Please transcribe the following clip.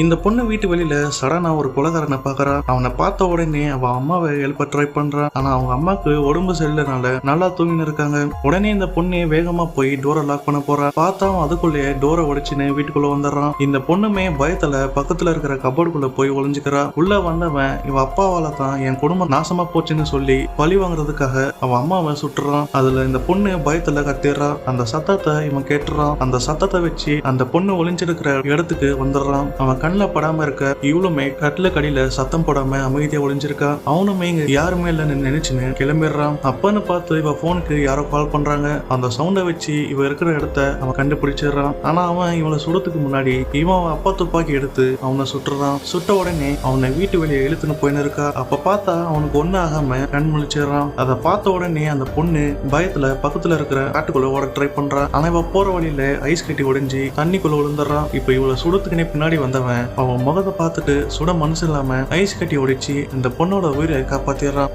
இந்த பொண்ணு வீட்டு வெளியில சடனா ஒரு குலகாரனை பாக்குறா. அவனை பார்த்த உடனே அவன் அம்மாவை எழுப்ப ட்ரை பண்றான் ஆனா அவங்க அம்மாக்கு உடம்பு சரியில்லைனால நல்லா தூங்கின்னு இருக்காங்க. உடனே இந்த பொண்ணு வேகமா போய் டோரை லாக் பண்ண போறா. பார்த்தா அதுக்குள்ளேயே டோரை உடைச்சுன்னு வீட்டுக்குள்ள வந்துடுறான். இந்த பொண்ணுமே பயத்துல பக்கத்துல இருக்கிற கபோர்டுக்குள்ள போய் ஒளிஞ்சுக்கிறா. உள்ள வந்தவன் இவ அப்பாவால தான் என் குடும்பம் நாசமா போச்சுன்னு சொல்லி பழி வாங்குறதுக்காக அவன் அம்மாவை சுட்டுறான். அதுல இந்த பொண்ணு பயத்துல கத்திடுறா. அந்த சத்தத்தை இவன் கேட்டுறான். அந்த சத்தத்தை வச்சு அந்த பொண்ணு ஒளிஞ்சிருக்கிற இடத்துக்கு வந்துடுறான். அவன் கண்ணில் படாம இருக்க இவளுமே கட்டில கடியில சத்தம் போடாம அமைதியா ஒளிஞ்சிருக்கா? அவனுமே இங்க யாருமே இல்லைன்னு நினைச்சுன்னு கிளம்பிடுறான். அப்பன்னு பார்த்து இவ போனுக்கு யாரோ கால் பண்றாங்க. அந்த சவுண்டை வச்சு இவ இருக்கிற இடத்த அவன் கண்டுபிடிச்சிடுறான். ஆனா அவன் இவளை சுடுறதுக்கு முன்னாடி இவன் அவன் அப்பா துப்பாக்கி எடுத்து அவனை சுட்டுறான். சுட்ட உடனே அவனை வீட்டு வெளியே இழுத்துன்னு போயின்னு இருக்கா. அப்ப பார்த்தா அவனுக்கு ஒண்ணு ஆகாம கண் முழிச்சிடுறான். அதை பார்த்த உடனே அந்த பொண்ணு பயத்துல பக்கத்துல இருக்கிற காட்டுக்குள்ள ஓட ட்ரை பண்றான் ஆனா இவ போற வழியில ஐஸ் கட்டி உடைஞ்சி தண்ணிக்குள்ள விழுந்துடுறான். இப்ப இவளை சுடத்துக்குனே பின்னாடி வந்தவன் அவன் முகத்தை பார்த்துட்டு சுட மனசு இல்லாம ஐஸ் கட்டி ஒடிச்சு இந்த பொண்ணோட உயிரை காப்பாத்திடுறான்.